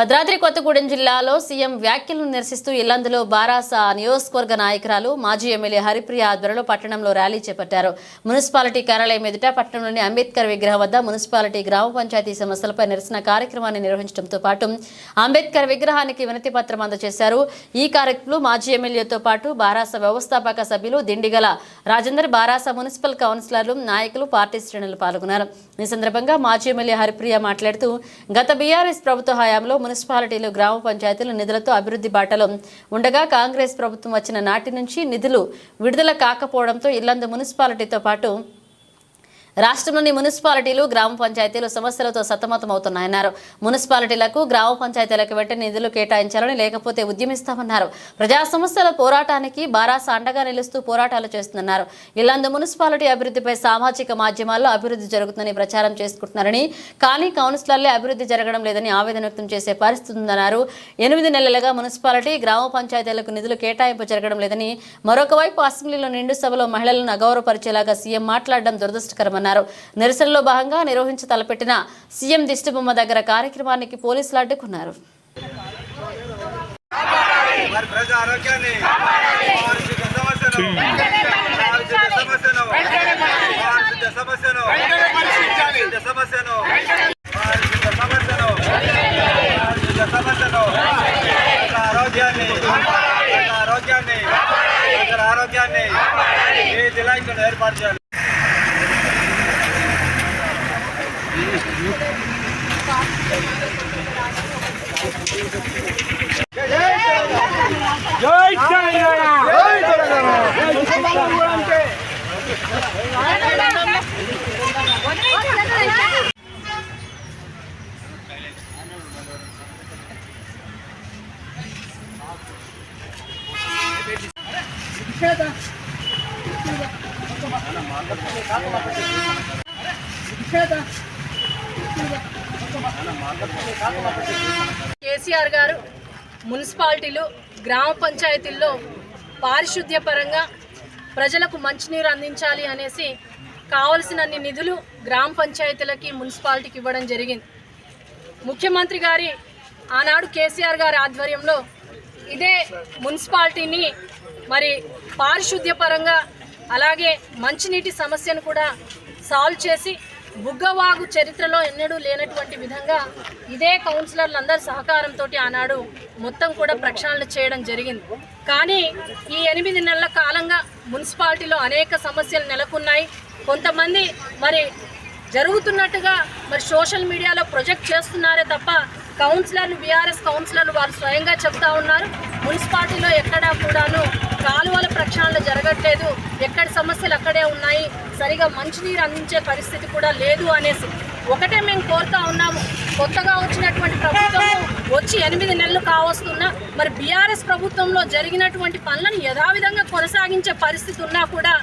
భద్రాద్రి కొత్తగూడెం జిల్లాలో సీఎం వ్యాఖ్యలను నిరసిస్తూ ఇల్లందులో బారాస నియోజకవర్గ నాయకురాలు మాజీ ఎమ్మెల్యే హరిప్రియ ఆధ్వర్యంలో పట్టణంలో ర్యాలీ చేపట్టారు. మున్సిపాలిటీ కార్యాలయం ఎదుట పట్టణంలోని అంబేద్కర్ విగ్రహం వద్ద మున్సిపాలిటీ గ్రామ పంచాయతీ సమస్యలపై నిరసన కార్యక్రమాన్ని నిర్వహించడంతో పాటు అంబేద్కర్ విగ్రహానికి వినతి పత్రం అందజేశారు. ఈ కార్యక్రమంలో మాజీ ఎమ్మెల్యేతో పాటు బారాస వ్యవస్థాపక సభ్యులు దిండిగల రాజేందర్ బారాస మున్సిపల్ కౌన్సిలర్లు నాయకులు పార్టీ శ్రేణులు పాల్గొన్నారు. ఈ సందర్భంగా మాజీ ఎమ్మెల్యే హరిప్రియ మాట్లాడుతూ గత బీఆర్ఎస్ ప్రభుత్వ హయాంలో మున్సిపాలిటీలు గ్రామ పంచాయతీలు నిధులతో అభివృద్ధి బాటలో ఉండగా కాంగ్రెస్ ప్రభుత్వం వచ్చిన నాటి నుంచి నిధులు విడుదల కాకపోవడంతో ఇల్లందు మున్సిపాలిటీతో పాటు రాష్ట్రంలోని మున్సిపాలిటీలు గ్రామ పంచాయతీలు సమస్యలతో సతమతమవుతున్నాయన్నారు. మున్సిపాలిటీలకు గ్రామ పంచాయతీలకు వెంటనే నిధులు కేటాయించాలని లేకపోతే ఉద్యమిస్తామన్నారు. ప్రజా సమస్యల పోరాటానికి బారాస అండగా నిలుస్తూ పోరాటాలు చేస్తున్నారు. ఇలాందు మున్సిపాలిటీ అభివృద్ధిపై సామాజిక మాధ్యమాల్లో అభివృద్ధి జరుగుతుందని ప్రచారం చేసుకుంటున్నారని కానీ కౌన్సిలర్లే అభివృద్ధి జరగడం లేదని ఆవేదన వ్యక్తం చేసే పరిస్థితి ఉందన్నారు. ఎనిమిది నెలలుగా మున్సిపాలిటీ గ్రామ పంచాయతీలకు నిధులు కేటాయింపు జరగడం లేదని మరొకవైపు అసెంబ్లీలో నిండు సభలో మహిళలను అగౌరవపరిచేలాగా సీఎం మాట్లాడడం దురదృష్టకరమన్నారు. నిరసనలో భాగంగా నిర్వహించి తలపెట్టిన సీఎం దిష్టిబొమ్మ దగ్గర కార్యక్రమానికి పోలీసులు అడ్డుకున్నారు వారి ప్రజా ఆరోగ్యాన్ని పారిశుద్ధ్య సమస్యను పారిశుద్ధ్య సమస్యను పారిశుద్ధ్య సమస్యను పారిశుద్ధ్య సమస్యను పారిశుద్ధ్య సమస్యను పారిశుద్ధ్య సమస్యను ప్రజల ఆరోగ్యాన్ని ప్రజల ఆరోగ్యాన్ని ప్రజల ఆరోగ్యాన్ని ఈ జిల్లాలో ఏర్పాటు చేయాలి జై తెలంగాణ కేసీఆర్ గారు మున్సిపాలిటీలు గ్రామ పంచాయతీల్లో పారిశుద్ధ్య పరంగా ప్రజలకు మంచినీరు అందించాలి అనేసి కావలసినన్ని నిధులు గ్రామ పంచాయతీలకి మున్సిపాలిటీకి ఇవ్వడం జరిగింది. ముఖ్యమంత్రి గారి ఆనాడు కేసీఆర్ గారి ఆధ్వర్యంలో ఇదే మున్సిపాలిటీని మరి పారిశుద్ధ్య పరంగా అలాగే మంచినీటి సమస్యను కూడా సాల్వ్ చేసి బుగ్గవాగు చరిత్రలో ఎన్నడూ లేనటువంటి విధంగా ఇదే కౌన్సిలర్లందరి సహకారంతో ఆనాడు మొత్తం కూడా ప్రక్షాళన చేయడం జరిగింది. కానీ ఈ ఎనిమిది నెలల కాలంగా మున్సిపాలిటీలో అనేక సమస్యలు నెలకొన్నాయి. కొంతమంది మరి జరుగుతున్నట్టుగా మరి సోషల్ మీడియాలో ప్రొజెక్ట్ చేస్తున్నారే తప్ప కౌన్సిలర్లు బీఆర్ఎస్ కౌన్సిలర్లు వారు స్వయంగా చెప్తా ఉన్నారు. మున్సిపాలిటీలో ఎక్కడా కూడాను కాలువల ప్రక్షాళన జరగట్లేదు. ఎక్కడ సమస్యలు అక్కడే ఉన్నాయి. సరిగా మంచినీరు అందించే పరిస్థితి కూడా లేదు అనేసి ఒకటే మేము కోరుతా ఉన్నాము. కొత్తగా వచ్చినటువంటి ప్రభుత్వం వచ్చి ఎనిమిది నెలలు కావస్తున్నా మరి బీఆర్ఎస్ ప్రభుత్వంలో జరిగినటువంటి పనులను యథావిధంగా కొనసాగించే పరిస్థితి ఉన్నా కూడా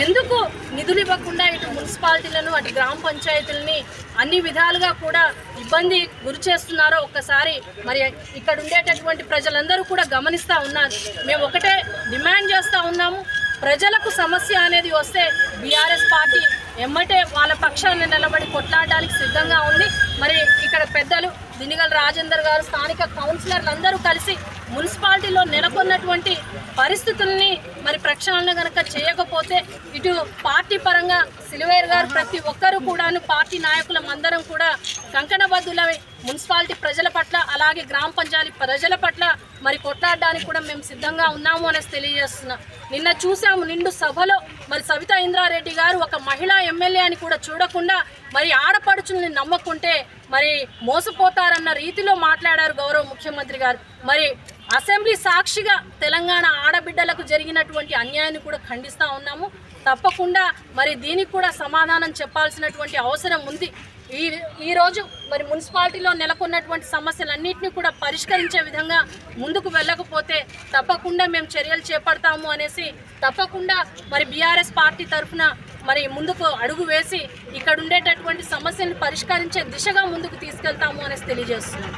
ఎందుకు నిధులు ఇవ్వకుండా ఇటు మున్సిపాలిటీలను అటు గ్రామ పంచాయతీలని అన్ని విధాలుగా కూడా ఇబ్బంది గురి చేస్తున్నారో ఒక్కసారి మరి ఇక్కడ ఉండేటటువంటి ప్రజలందరూ కూడా గమనిస్తూ ఉన్నారు. మేము ఒకటే డిమాండ్ చేస్తూ ఉన్నాము. ప్రజలకు సమస్య అనేది వస్తే బీఆర్ఎస్ పార్టీ ఎమ్మటే వాళ్ళ పక్షాన్ని నిలబడి కొట్లాడడానికి సిద్ధంగా ఉంది మరి ఇక్కడ పెద్దలు దినిగల రాజేందర్ గారు స్థానిక కౌన్సిలర్లు అందరూ కలిసి మున్సిపాలిటీలో నెలకొన్నటువంటి పరిస్థితుల్ని మరి ప్రక్షాళన కనుక చేయకపోతే ఇటు పార్టీ పరంగా సిలివేర్ గారు ప్రతి ఒక్కరూ కూడాను పార్టీ నాయకులం అందరం కూడా కంకణబద్దులై మున్సిపాలిటీ ప్రజల పట్ల అలాగే గ్రామ పంచాయతీ ప్రజల పట్ల మరి కొట్లాడడానికి కూడా మేము సిద్ధంగా ఉన్నాము అనేసి తెలియజేస్తున్నాం. నిన్న చూసాము నిండు సభలో మరి సవితా ఇంద్రారెడ్డి గారు ఒక మహిళా ఎమ్మెల్యే అని కూడా చూడకుండా మరి ఆడపడుచుల్ని నమ్మకుంటే మరి మోసపోతారన్న రీతిలో మాట్లాడారు గౌరవ ముఖ్యమంత్రి గారు. మరి అసెంబ్లీ సాక్షిగా తెలంగాణ ఆడబిడ్డలకు జరిగినటువంటి అన్యాయాన్ని కూడా ఖండిస్తూ ఉన్నాము. తప్పకుండా మరి దీనికి కూడా సమాధానం చెప్పాల్సినటువంటి అవసరం ఉంది. ఈ ఈరోజు మరి మున్సిపాలిటీలో నెలకొన్నటువంటి సమస్యలన్నింటినీ కూడా పరిష్కరించే విధంగా ముందుకు వెళ్ళకపోతే తప్పకుండా మేము చర్యలు చేపడతాము అనేసి తప్పకుండా మరి బీఆర్ఎస్ పార్టీ తరఫున మరి ముందుకు అడుగు వేసి ఇక్కడ ఉండేటటువంటి సమస్యలను పరిష్కరించే దిశగా ముందుకు తీసుకెళ్తాము అనేసి తెలియజేస్తున్నాం.